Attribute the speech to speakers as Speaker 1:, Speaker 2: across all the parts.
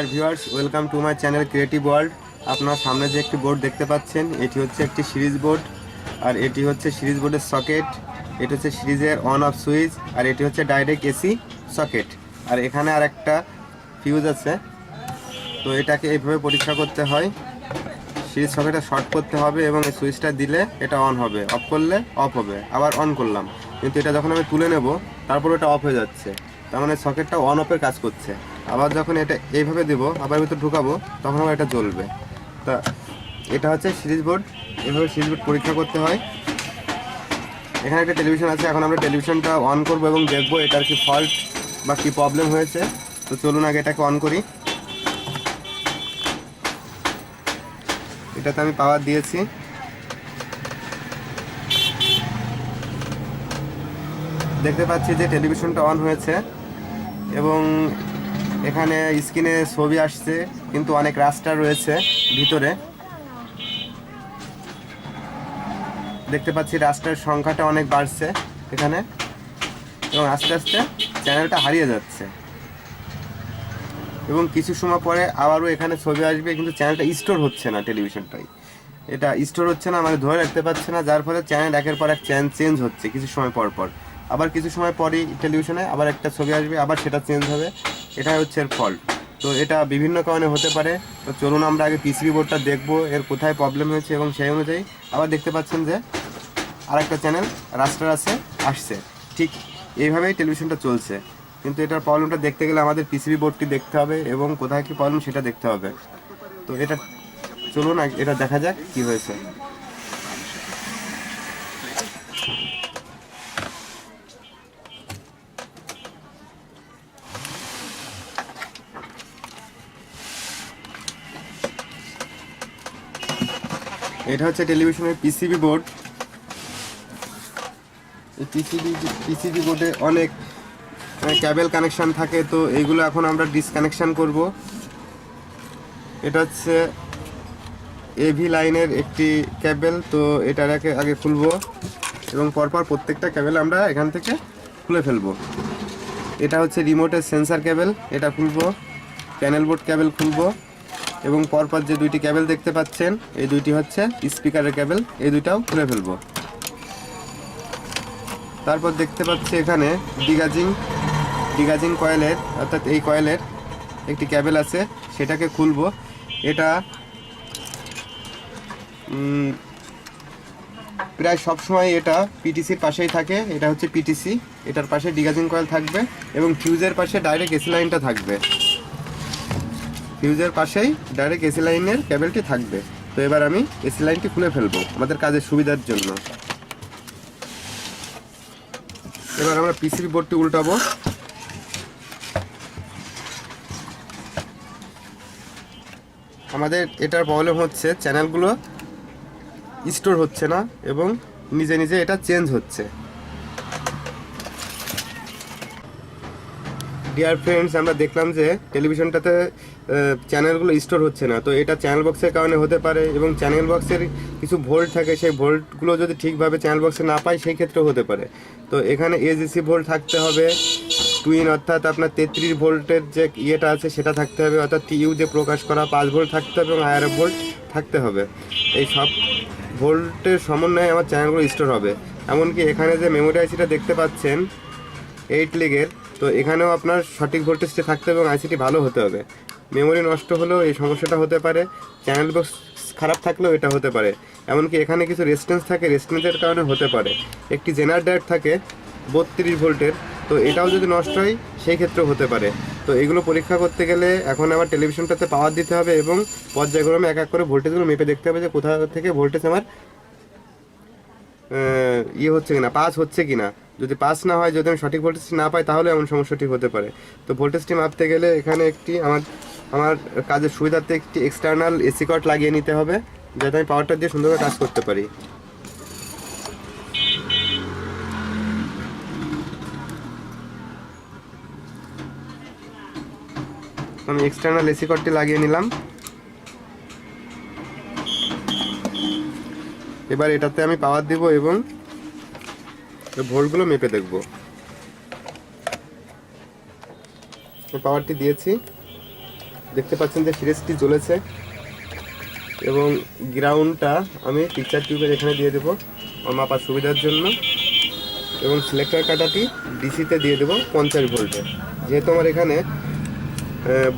Speaker 1: Dear viewers, welcome to my channel creative world. আপনার সামনে যে একটি বোর্ড দেখতে পাচ্ছেন, এটি হচ্ছে একটি সিরিজ বোর্ড, আর এটি হচ্ছে সিরিজ বোর্ডের সকেট, এটি হচ্ছে সিরিজের অন অফ সুইচ, আর এটি হচ্ছে ডাইরেক্ট এসি সকেট। আর এখানে আর একটা ফিউজ আছে, তো এটাকে এইভাবে পরীক্ষা করতে হয়। সিরিজ সকেটটা শর্ট করতে হবে এবং এই সুইচটা দিলে এটা অন হবে, অফ করলে অফ হবে, আবার অন করলাম। কিন্তু এটা যখন আমি তুলে নেব, তারপর ওটা অফ হয়ে যাচ্ছে। তার মানে সকেটটা অন অফের কাজ করছে। আবার যখন এটা এইভাবে দেবো, আবার ভিতর ঢুকাবো, তখন আবার এটা জ্বলবে। তা এটা হচ্ছে সিরিজ বোর্ড। এভাবে সিরিজ বোর্ড পরীক্ষা করতে হয়। এখানে একটা টেলিভিশন আছে, এখন আমরা টেলিভিশনটা অন করব এবং দেখব এটার কি ফল্ট বা কি প্রবলেম হয়েছে। তো চলুন আগে এটাকে অন করি। এটাতে আমি পাওয়ার দিয়েছি। দেখতে পাচ্ছি যে টেলিভিশনটা অন হয়েছে এবং এখানে স্ক্রিনে ছবি আসছে, কিন্তু অনেক রাস্তা রয়েছে ভিতরে। দেখতে পাচ্ছি রাস্তার সংখ্যাটা অনেক বাড়ছে এখানে, এবং আস্তে আস্তে চ্যানেলটা হারিয়ে যাচ্ছে। এবং কিছু সময় পরে আবারও এখানে ছবি আসবে, কিন্তু চ্যানেলটা স্টোর হচ্ছে না টেলিভিশনটাই এটা স্টোর হচ্ছে না মানে ধরে রাখতে পারছে না, যার ফলে চ্যানেল একের পর এক চ্যানেল চেঞ্জ হচ্ছে কিছু সময় পর পর। আবার কিছু সময় পরেই টেলিভিশনে আবার একটা ছবি আসবে, আবার সেটা চেঞ্জ হবে। এটাই হচ্ছে এর ফল্ট তো এটা বিভিন্ন কারণে হতে পারে। তো চলুন আমরা আগে পিসিবি বোর্ডটা দেখব, এর কোথায় প্রবলেম হয়েছে এবং সেই অনুযায়ী আবার দেখতে পাচ্ছেন যে আরেকটা চ্যানেল রাস্টার আছে, আসছে। ঠিক এইভাবেই টেলিভিশনটা চলছে। কিন্তু এটার প্রবলেমটা দেখতে গেলে আমাদের পিসিবি বোর্ডটি দেখতে হবে এবং কোথায় কী প্রবলেম সেটা দেখতে হবে। তো এটা চলুন এটা দেখা যাক কি হয়েছে। এটা হচ্ছে টেলিভিশনের পিসিবি বোর্ড পিসিবি পিসিবি বোর্ডে অনেক ক্যাবেল কানেকশন থাকে, তো এইগুলো এখন আমরা ডিসকানেকশন করব। এটা হচ্ছে এভি লাইনের একটি ক্যাবেল তো এটাকে আগে খুলবো এবং পরপর প্রত্যেকটা ক্যাবেল আমরা এখান থেকে খুলে ফেলব। এটা হচ্ছে রিমোটের সেন্সার ক্যাবেল এটা খুলবো প্যানেল বোর্ড ক্যাবেল খুলবো। এবং পরপর যে দুইটি ক্যাবেল দেখতে পাচ্ছেন, এই দুইটি হচ্ছে স্পিকারের ক্যাবেল, এই দুইটাও খুলে ফেলব। তারপর দেখতে পাচ্ছি এখানে ডিগাজিং ডিগাজিং কয়েলের, অর্থাৎ এই কয়েলের একটি ক্যাবেল আছে, সেটাকে খুলবো। এটা প্রায় সব সময় এটা পিটিসির পাশেই থাকে, এটা হচ্ছে পিটিসি, এটার পাশে ডিগাজিং কয়েল থাকবে এবং ফিউজের পাশে ডাইরেক্ট এসি লাইনটা থাকবে। ফিউজের পাশেই ডাইরেক্ট এসি লাইনের কেবলটি থাকবে। তো এবার আমি এসি লাইনটি খুলে ফেলব আমাদের কাজের সুবিধার জন্য। এবার আমরা পিসিবি বোর্ডটি উল্টাবো। আমাদের এটার প্রবলেম হচ্ছে চ্যানেলগুলো স্টোর হচ্ছে না এবং নিজে নিজে এটা চেঞ্জ হচ্ছে। ডিয়ার ফ্রেন্ডস আমরা দেখলাম যে টেলিভিশনটাতে চ্যানেলগুলো স্টোর হচ্ছে না। তো এটা চ্যানেল বক্সের কারণে হতে পারে এবং চ্যানেল বক্সের কিছু ভোল্ট থাকে, সেই ভোল্টগুলো যদি ঠিকভাবে চ্যানেল বক্সে না পাই সেই ক্ষেত্রেও হতে পারে। তো এখানে এজিসি ভোল্ট থাকতে হবে টুইন অর্থাৎ আপনার তেত্রিশ ভোল্টের যে ইয়েটা আছে, সেটা থাকতে হবে, অর্থাৎ টিইউ যে প্রকাশ করা পাঁচ ভোল্ট থাকতে হবে এবং আয়ার ভোল্ট থাকতে হবে। এই সব ভোল্টের সমন্বয়ে আমার চ্যানেলগুলো স্টোর হবে। এমনকি এখানে যে মেমোরি আইসিটা দেখতে পাচ্ছেন এইট লিগের তো এখানেও আপনার সঠিক ভোল্টেজটি থাকতে হবে এবং আইসিটি ভালো হতে হবে। মেমোরি নষ্ট হলেও এই সমস্যাটা হতে পারে। চ্যানেল বক্স খারাপ থাকলেও এটা হতে পারে। এমনকি এখানে কিছু রেস্টেন্স থাকে রেস্টেন্সের কারণে হতে পারে। একটি জেনারেটর থাকে, বত্রিশ ভোল্টের। তো এটাও যদি নষ্ট হয়, সেই ক্ষেত্রেও হতে পারে। তো এগুলো পরীক্ষা করতে গেলে এখন আমার টেলিভিশনটাতে পাওয়ার দিতে হবে এবং পর্যায়ক্রমে এক এক করে ভোল্টেজগুলো মেপে দেখতে হবে যে কোথা থেকে ভোল্টেজ আমার ইয়ে হচ্ছে কিনা, পাস হচ্ছে কিনা। যদি পাস না হয়, যদি আমি সঠিক ভোল্টেজটি না পাই, তাহলে এমন সমস্যাটি হতে পারে। তো ভোল্টেজটি মাপতে গেলে এখানে একটি আমার আমার কাজের সুবিধার্থে একটি এক্সটার্নাল এসি কট লাগিয়ে নিতে হবে, যাতে আমি পাওয়ারটা দিয়ে সুন্দরভাবে কাজ করতে পারি। আমি এক্সটার্নাল এসি কটটি লাগিয়ে নিলাম। এবার এটাতে আমি পাওয়ার দিব এবং ভোল্টগুলো মেপে দেখব। পাওয়ারটি দিয়েছি। দেখতে পাচ্ছেন যে সিরিজটি জ্বলেছে এবং গ্রাউন্ডটা আমি পিকচার টিউবের এখানে দিয়ে দেবো মাপার সুবিধার জন্য। এবং সিলেক্টার কাটাটি ডিসিতে দিয়ে দেবো পঞ্চাশ ভোল্টে যেহেতু আমার এখানে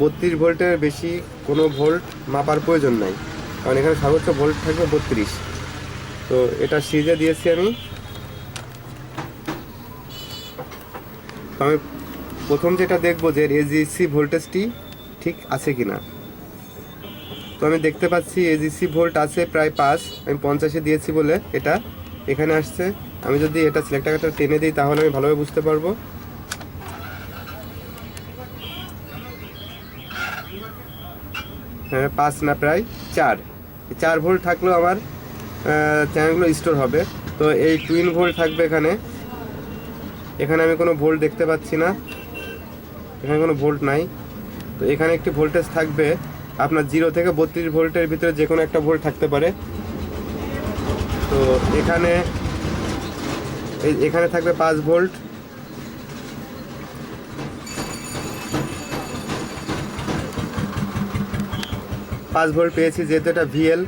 Speaker 1: বত্রিশ ভোল্টের বেশি কোনো ভোল্ট মাপার প্রয়োজন নাই। কারণ এখানে সর্বোচ্চ ভোল্ট থাকবে বত্রিশ। তো এটা সিরিজে দিয়েছি আমি। আমি প্রথম যেটা দেখব যে এজিসি ভোল্টেজটি ঠিক আছে কিনা। তো আমি দেখতে পাচ্ছি এজিসি ভোল্ট আছে প্রায় পাঁচ, আমি পঞ্চাশে দিয়েছি বলে এটা এখানে আসছে। আমি যদি এটা সিলেক্টারটা টেনে দিই তাহলে আমি ভালোভাবে বুঝতে পারব। হ্যাঁ পাঁচ না প্রায় চার। চার ভোল্ট থাকলেও আমার চ্যানেলগুলো স্টোর হবে। তো এই টুইন ভোল্ট থাকবে এখানে। এখানে আমি কোনো ভোল্ট দেখতে পাচ্ছি না। এখানে কোনো ভোল্ট নাই। তো এখানে একটি ভোল্টেজ থাকবে আপনার জিরো থেকে বত্রিশ ভোল্টের ভিতরে যে কোনো একটা ভোল্ট থাকতে পারে। তো এখানে এই এখানে থাকবে পাঁচ ভোল্ট। পাঁচ ভোল্ট পেয়েছি যেহেতু এটা ভিএল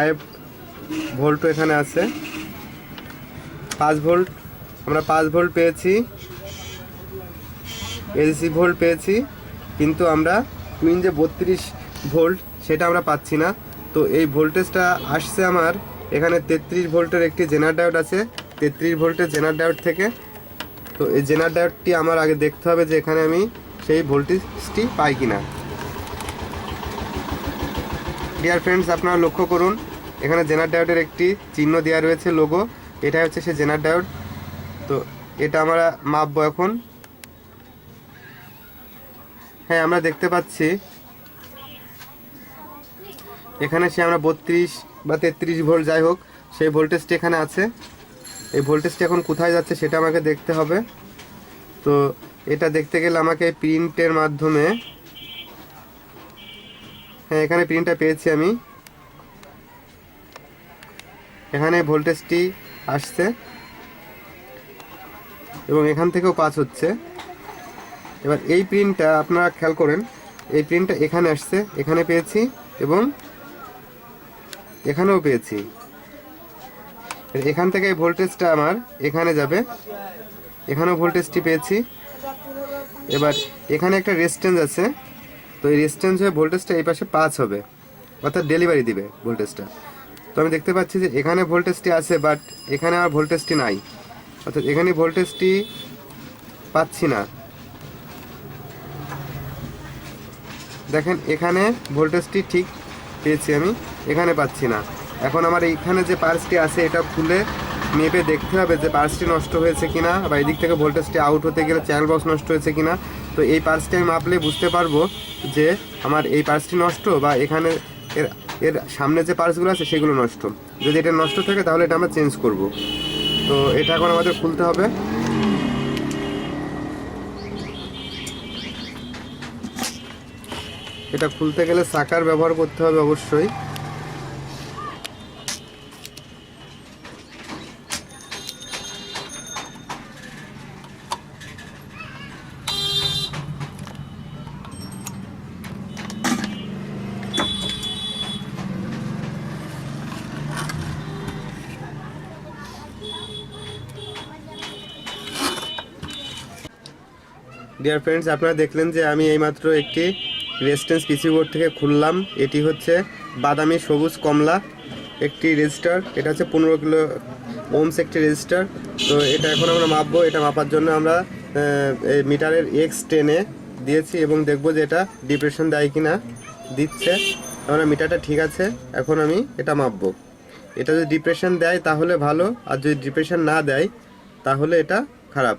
Speaker 1: আইএফ ভোল্টও এখানে আছে। পাঁচ ভোল্ট, আমরা পাঁচ ভোল্ট পেয়েছি। এসি ভোল্ট পেয়েছি, কিন্তু আমরা টুইন যে বত্রিশ ভোল্ট, সেটা আমরা পাচ্ছি না। তো এই ভোল্টেজটা আসছে আমার, এখানে তেত্রিশ ভোল্টের একটি জেনার আছে, তেত্রিশ ভোল্টের জেনার ডায়োড থেকে। তো এই জেনার ডায়োডটি আমার আগে দেখতে হবে যে এখানে আমি সেই ভোল্টেজটি পাই কিনা। ডিয়ার ফ্রেন্ডস আপনারা লক্ষ্য করুন, এখানে জেনার ডায়োডের একটি চিহ্ন দেওয়া রয়েছে লোগো এটা হচ্ছে সে জেনার ডায়োড তো এটা আমরা মাপবো এখন। হ্যাঁ আমরা দেখতে পাচ্ছি। এখানে সে আমরা বত্রিশ বা তেত্রিশ ভোল্ট, যাই হোক, সেই ভোল্টেজটি এখানে আছে। এই ভোল্টেজটি এখন কোথায় যাচ্ছে সেটা আমাকে দেখতে হবে। তো এটা দেখতে গেলে আমাকে প্রিন্টের মাধ্যমে হ্যাঁ এখানে প্রিন্টটা পেয়েছি আমি। এখানে ভোল্টেজটি আসছে এবং এখান থেকেও পাস হচ্ছে। এবার এই প্রিন্টটা আপনারা খেয়াল করেন, এই প্রিন্টটা এখানে আসছে, এখানে পেয়েছি এবং এখানেও পেয়েছি। এখান থেকে এই ভোল্টেজটা আমার এখানে যাবে, এখানেও ভোল্টেজটি পেয়েছি। এবার এখানে একটা রেজিস্ট্যান্স আছে। তো এই রেজিস্ট্যান্স হয়ে ভোল্টেজটা এই পাশে পাঁচ হবে। অর্থাৎ ডেলিভারি দিবে ভোল্টেজটা তো আমি দেখতে পাচ্ছি যে এখানে ভোল্টেজটি আছে বাট এখানে আমার ভোল্টেজটি নাই। অর্থাৎ এখানে ভোল্টেজটি পাচ্ছি না। দেখেন, এখানে ভোল্টেজটি ঠিক পেয়েছি আমি, এখানে পাচ্ছি না। এখন আমার এইখানে যে পার্সটি আছে, এটা খুলে মেপে দেখতে হবে যে পার্সটি নষ্ট হয়েছে কিনা বা এদিক থেকে ভোল্টেজটি আউট হতে গেলে চ্যানেল বক্স নষ্ট হয়েছে কিনা। তো এই পার্সটি আমি মাপলে বুঝতে পারব যে আমার এই পার্সটি নষ্ট বা এখানে এর এর সামনে যে পার্সগুলো আছে সেগুলো নষ্ট। যদি এটা নষ্ট থাকে তাহলে এটা আমরা চেঞ্জ করব। তো এটা এখন আমাদের খুলতে হবে। এটা খুলতে গেলে সাকার ব্যবহার করতে হবে অবশ্যই। ডিয়ার ফ্রেন্ডস আপনারা দেখলেন যে আমি এইমাত্র একটি রেজিস্ট্যান্স পিসি বোর্ড থেকে খুললাম। এটি হচ্ছে বাদামি সবুজ কমলা একটি রেজিস্টার এটা হচ্ছে পনেরো কিলো ওমস একটি রেজিস্টার তো এটা এখন আমরা মাপবো। এটা মাপার জন্য আমরা এই মিটারের এক্স টেনে দিয়েছি এবং দেখব যে এটা ডিপ্রেশন দেয় কি না দিচ্ছে। আমরা মিটারটা ঠিক আছে। এখন আমি এটা মাপবো। এটা যদি ডিপ্রেশন দেয় তাহলে ভালো। আর যদি ডিপ্রেশন না দেয় তাহলে এটা খারাপ।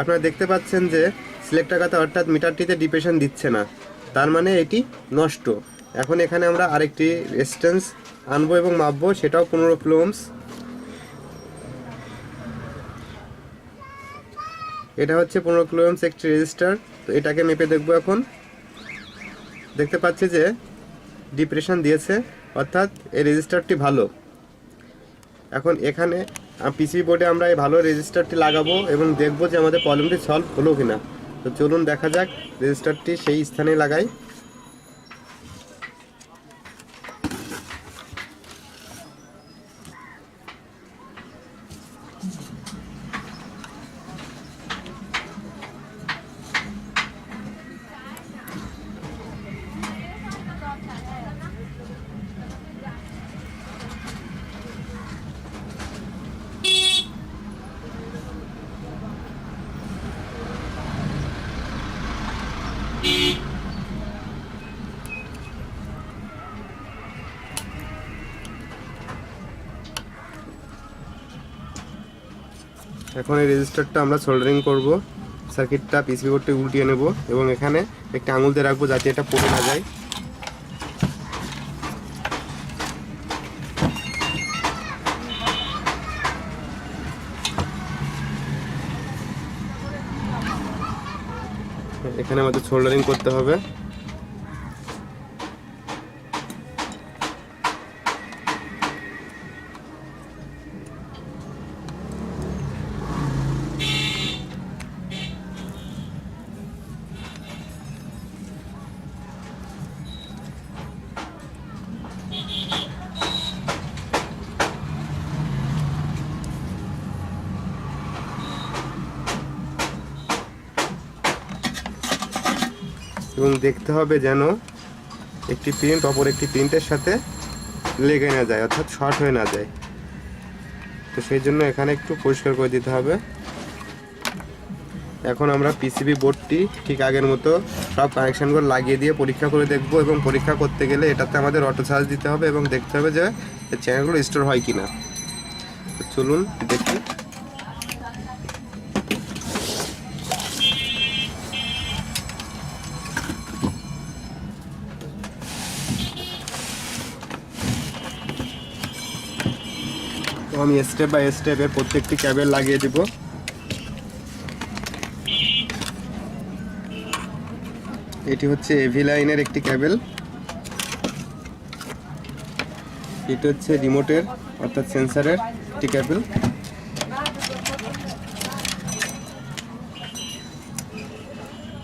Speaker 1: আপনারা দেখতে পাচ্ছেন যে সিলেক্টার কাতে অর্থাৎ মিটারটিতে ডিপ্রেশন দিচ্ছে না। তার মানে এটি নষ্ট। এখন এখানে আমরা আরেকটি রেজিস্ট্যান্স আনব এবং মাপবো, সেটাও পনেরো কিলো এটা হচ্ছে পনেরো কিলো একটি রেজিস্টার। তো এটাকে মেপে দেখব এখন। দেখতে পাচ্ছি যে ডিপ্রেশন দিয়েছে, অর্থাৎ এই রেজিস্টারটি ভালো। এখন এখানে পিসি বোর্ডে আমরা এই ভালো রেজিস্টারটি লাগাবো এবং দেখব যে আমাদের প্রবলেমটি সলভ হলো কিনা। তো চলুন দেখা যাক রেজিস্টারটি সেই স্থানে লাগাই। এখন এই রেজিস্টারটা আমরা সোল্ডারিং করব। সার্কিটটা পিসি বোর্ডটা উল্টিয়ে নেব এবং এখানে একটা আঙুল দিয়ে রাখব যাতে এটা পড়ে না যায়। এখানে আমাদের সোল্ডারিং করতে হবে। এবং দেখতে হবে যেন একটি প্রিন্ট অপর একটি প্রিন্টের সাথে লেগে না যায়, অর্থাৎ শর্ট হয়ে না যায়। তো সেই জন্য এখানে একটু পরিষ্কার করে দিতে হবে। এখন আমরা পিসিবি বোর্ডটি ঠিক আগের মতো সব কানেকশানগুলো লাগিয়ে দিয়ে পরীক্ষা করে দেখব এবং পরীক্ষা করতে গেলে এটাতে আমাদের অটো চার্জ দিতে হবে এবং দেখতে হবে যে চ্যানেলগুলো স্টোর হয় কি না চলুন দেখি। আমি স্টেপ বাই স্টেপে প্রত্যেকটি ক্যাবেল লাগিয়ে দেব। এটি হচ্ছে এভি লাইনের একটি ক্যাবেল এটি হচ্ছে রিমোটের অর্থাৎ সেন্সারের একটি ক্যাবেল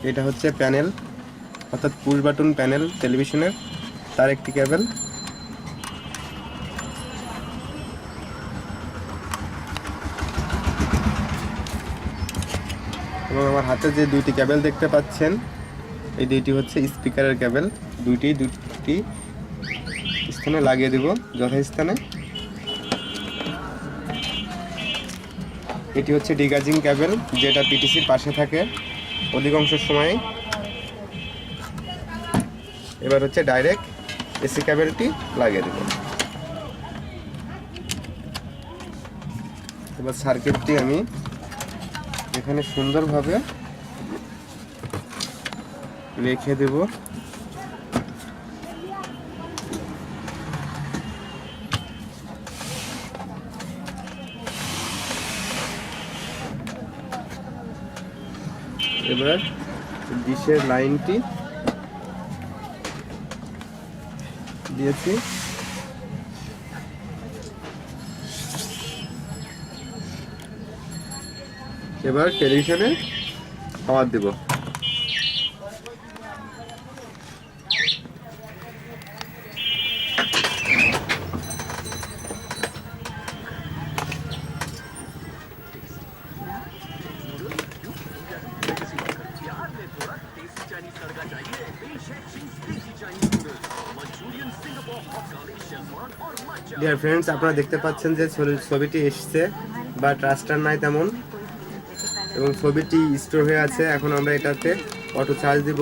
Speaker 1: এটা হচ্ছে প্যানেল অর্থাৎ পুশ বাটন প্যানেল টেলিভিশনের তার একটি ক্যাবেল এবং আমার হাতে যে দুইটি ক্যাবেল দেখতে পাচ্ছেন, এই দুইটি হচ্ছে স্পিকারের ক্যাবেল। দুইটি দুটি স্থানে লাগিয়ে দেব যথাস্থানে। এটি হচ্ছে ডিগাজিং ক্যাবেল, যেটা পিটিসির পাশে থাকে অধিকাংশ সময়। এবার হচ্ছে ডাইরেক্ট এসি ক্যাবেলটি লাগিয়ে দেব। এবার সার্কিটটি আমি এখানে সুন্দরভাবে রেখে দেব। এবার ডিশের লাইনটি দিয়েছি। এবার টেলিভিশনে পাওয়ার দেব। ডিয়ার ফ্রেন্ডস আপনারা দেখতে পাচ্ছেন যে ছবি- ছবিটি এসছে বা ট্রাস্টার নাই তেমন। এবং ছবিটি স্টোর হয়ে আছে। এখন আমরা এটাতে অটো চার্জ দিব।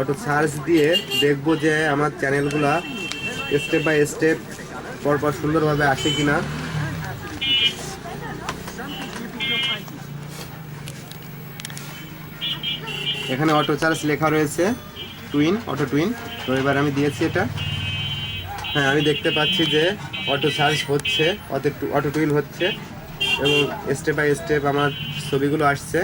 Speaker 1: অটো চার্জ দিয়ে দেখব যে আমার চ্যানেলগুলা স্টেপ বাই স্টেপ পরপর সুন্দরভাবে আসে কিনা। এখানে অটো চার্জ লেখা রয়েছে টুইন অটো টুইন তো এবার আমি দিয়েছি এটা। হ্যাঁ আমি দেখতে পাচ্ছি যে অটো চার্জ হচ্ছে অটো অটো টুইন হচ্ছে। এবং স্টেপ বাই স্টেপ আমার ছবিগুলো আসছে।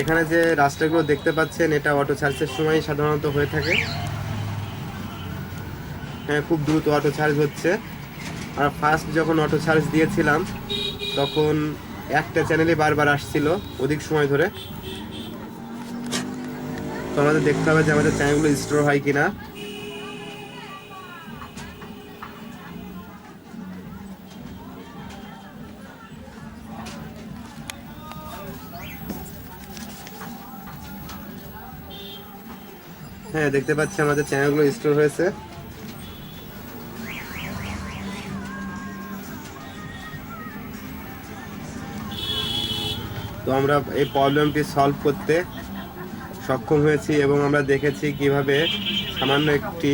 Speaker 1: এখানে যে রাস্তাগুলো দেখতে পাচ্ছেন, এটা অটো চার্জের সময় সাধারণত হয়ে থাকে। হ্যাঁ খুব দ্রুত অটো চার্জ হচ্ছে। আর ফার্স্ট যখন অটো চার্জ দিয়েছিলাম, তখন একটা চ্যানেলে বারবার আসছিল, অধিক সময় ধরে। তো আমাদের দেখতে হবে যে আমাদের চ্যানেলগুলো স্টোর হয় কিনা। হ্যাঁ দেখতে পাচ্ছি আমাদের চ্যানেলগুলো স্টোর হয়েছে। তো আমরা এই প্রবলেমটি সলভ করতে সক্ষম হয়েছি এবং আমরা দেখেছি কীভাবে সামান্য একটি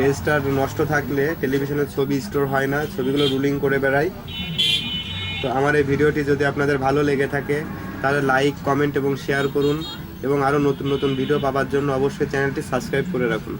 Speaker 1: রেজিস্টার নষ্ট থাকলে টেলিভিশনের ছবি স্টোর হয় না, ছবিগুলো রুলিং করে বেড়ায়। তো আমার এই ভিডিওটি যদি আপনাদের ভালো লেগে থাকে, তাহলে লাইক কমেন্ট এবং শেয়ার করুন। এবং আরও নতুন নতুন ভিডিও পাওয়ার জন্য অবশ্যই চ্যানেলটি সাবস্ক্রাইব করে রাখুন।